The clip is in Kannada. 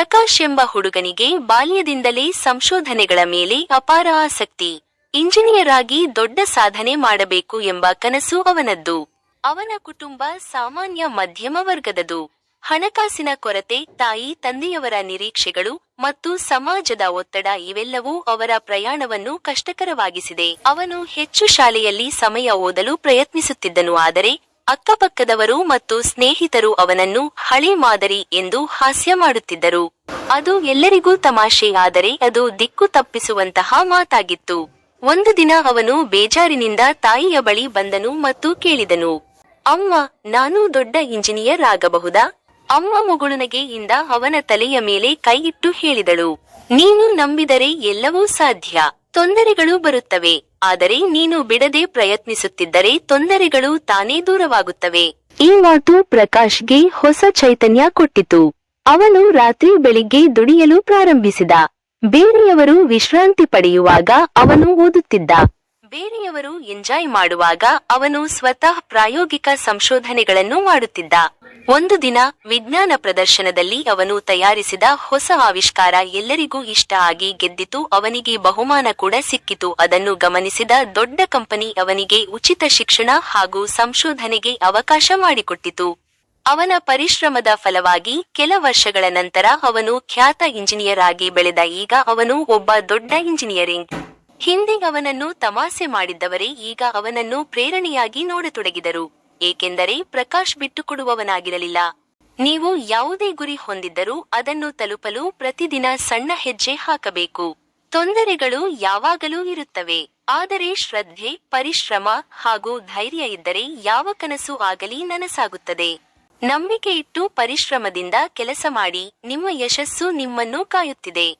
ಪ್ರಕಾಶ್ ಎಂಬ ಹುಡುಗನಿಗೆ ಬಾಲ್ಯದಿಂದಲೇ ಸಂಶೋಧನೆಗಳ ಮೇಲೆ ಅಪಾರ ಆಸಕ್ತಿ. ಇಂಜಿನಿಯರ್ ಆಗಿ ದೊಡ್ಡ ಸಾಧನೆ ಮಾಡಬೇಕು ಎಂಬ ಕನಸು ಅವನದ್ದು. ಅವನ ಕುಟುಂಬ ಸಾಮಾನ್ಯ ಮಧ್ಯಮ ವರ್ಗದದು. ಹಣಕಾಸಿನ ಕೊರತೆ, ತಾಯಿ, ತಂದೆಯವರ ನಿರೀಕ್ಷೆಗಳು ಮತ್ತು ಸಮಾಜದ ಒತ್ತಡ ಇವೆಲ್ಲವೂ ಅವರ ಪ್ರಯಾಣವನ್ನು ಕಷ್ಟಕರವಾಗಿಸಿದೆ. ಅವನು ಹೆಚ್ಚು ಶಾಲೆಯಲ್ಲಿ ಸಮಯ ಓದಲು ಪ್ರಯತ್ನಿಸುತ್ತಿದ್ದನು, ಆದರೆ ಅಕ್ಕಪಕ್ಕದವರು ಮತ್ತು ಸ್ನೇಹಿತರು ಅವನನ್ನು ಹಳೆ ಮಾದರಿ ಎಂದು ಹಾಸ್ಯ ಮಾಡುತ್ತಿದ್ದರು. ಅದು ಎಲ್ಲರಿಗೂ ತಮಾಷೆಯಾದರೆ ಅದು ದಿಕ್ಕು ತಪ್ಪಿಸುವಂತಹ ಮಾತಾಗಿತ್ತು. ಒಂದು ದಿನ ಅವನು ಬೇಜಾರಿನಿಂದ ತಾಯಿಯ ಬಳಿ ಬಂದನು ಮತ್ತು ಕೇಳಿದನು, ಅಮ್ಮ, ನಾನು ದೊಡ್ಡ ಇಂಜಿನಿಯರ್ ಆಗಬಹುದಾ ಅಮ್ಮ ಮುಗುಳುನಗೆ ಇಂದ ಅವನ ತಲೆಯ ಮೇಲೆ ಕೈಯಿಟ್ಟು ಹೇಳಿದಳು, ನೀನು ನಂಬಿದರೆ ಎಲ್ಲವೂ ಸಾಧ್ಯ, ತೊಂದರೆಗಳು ಬರುತ್ತವೆ. ಆದರೆ ನೀನು ಬಿಡದೆ ಪ್ರಯತ್ನಿಸುತ್ತಿದ್ದರೆ ತೊಂದರೆಗಳು ತಾನೇ ದೂರವಾಗುತ್ತವೆ. ಈ ಮಾತು ಪ್ರಕಾಶ್ಗೆ ಹೊಸ ಚೈತನ್ಯ ಕೊಟ್ಟಿತು. ಅವನು ರಾತ್ರಿ ಬೆಳಿಗ್ಗೆ ದುಡಿಯಲು ಪ್ರಾರಂಭಿಸಿದ. ಬೇರೆಯವರು ವಿಶ್ರಾಂತಿ ಪಡೆಯುವಾಗ ಅವನು ಓದುತ್ತಿದ್ದ. ಬೇರೆಯವರು ಎಂಜಾಯ್ ಮಾಡುವಾಗ ಅವನು ಸ್ವತಃ ಪ್ರಾಯೋಗಿಕ ಸಂಶೋಧನೆಗಳನ್ನು ಮಾಡುತ್ತಿದ್ದ. ಒಂದು ದಿನ ವಿಜ್ಞಾನ ಪ್ರದರ್ಶನದಲ್ಲಿ ಅವನು ತಯಾರಿಸಿದ ಹೊಸ ಆವಿಷ್ಕಾರ ಎಲ್ಲರಿಗೂ ಇಷ್ಟ ಆಗಿ ಗೆದ್ದಿತು, ಅವನಿಗೆ ಬಹುಮಾನ ಕೂಡ ಸಿಕ್ಕಿತು. ಅದನ್ನು ಗಮನಿಸಿದ ದೊಡ್ಡ ಕಂಪನಿ ಅವನಿಗೆ ಉಚಿತ ಶಿಕ್ಷಣ ಹಾಗೂ ಸಂಶೋಧನೆಗೆ ಅವಕಾಶ ಮಾಡಿಕೊಟ್ಟಿತು. ಅವನ ಪರಿಶ್ರಮದ ಫಲವಾಗಿ ಕೆಲ ವರ್ಷಗಳ ನಂತರ ಅವನು ಖ್ಯಾತ ಇಂಜಿನಿಯರ್ ಆಗಿ ಬೆಳೆದ ಈಗ ಅವನು ಒಬ್ಬ ದೊಡ್ಡ ಇಂಜಿನಿಯರಿಂಗ್. ಹಿಂದೆ ಅವನನ್ನು ತಮಾಸೆ ಮಾಡಿದ್ದವರೇ ಈಗ ಅವನನ್ನು ಪ್ರೇರಣೆಯಾಗಿ ನೋಡತೊಡಗಿದರು. ಏಕೆಂದರೆ ಪ್ರಕಾಶ್ ಬಿಟ್ಟುಕೊಡುವವನಾಗಿರಲಿಲ್ಲ. ನೀವು ಯಾವುದೇ ಗುರಿ ಹೊಂದಿದ್ದರೂ ಅದನ್ನು ತಲುಪಲು ಪ್ರತಿದಿನ ಸಣ್ಣ ಹೆಜ್ಜೆ ಹಾಕಬೇಕು. ತೊಂದರೆಗಳು ಯಾವಾಗಲೂ ಇರುತ್ತವೆ. ಆದರೆ ಶ್ರದ್ಧೆ, ಪರಿಶ್ರಮ ಹಾಗೂ ಧೈರ್ಯ ಇದ್ದರೆ ಯಾವ ಕನಸು ಆಗಲಿ ನನಸಾಗುತ್ತದೆ. ನಂಬಿಕೆ ಇಟ್ಟು ಪರಿಶ್ರಮದಿಂದ ಕೆಲಸ ಮಾಡಿ, ನಿಮ್ಮ ಯಶಸ್ಸು ನಿಮ್ಮನ್ನು ಕಾಯುತ್ತಿದೆ.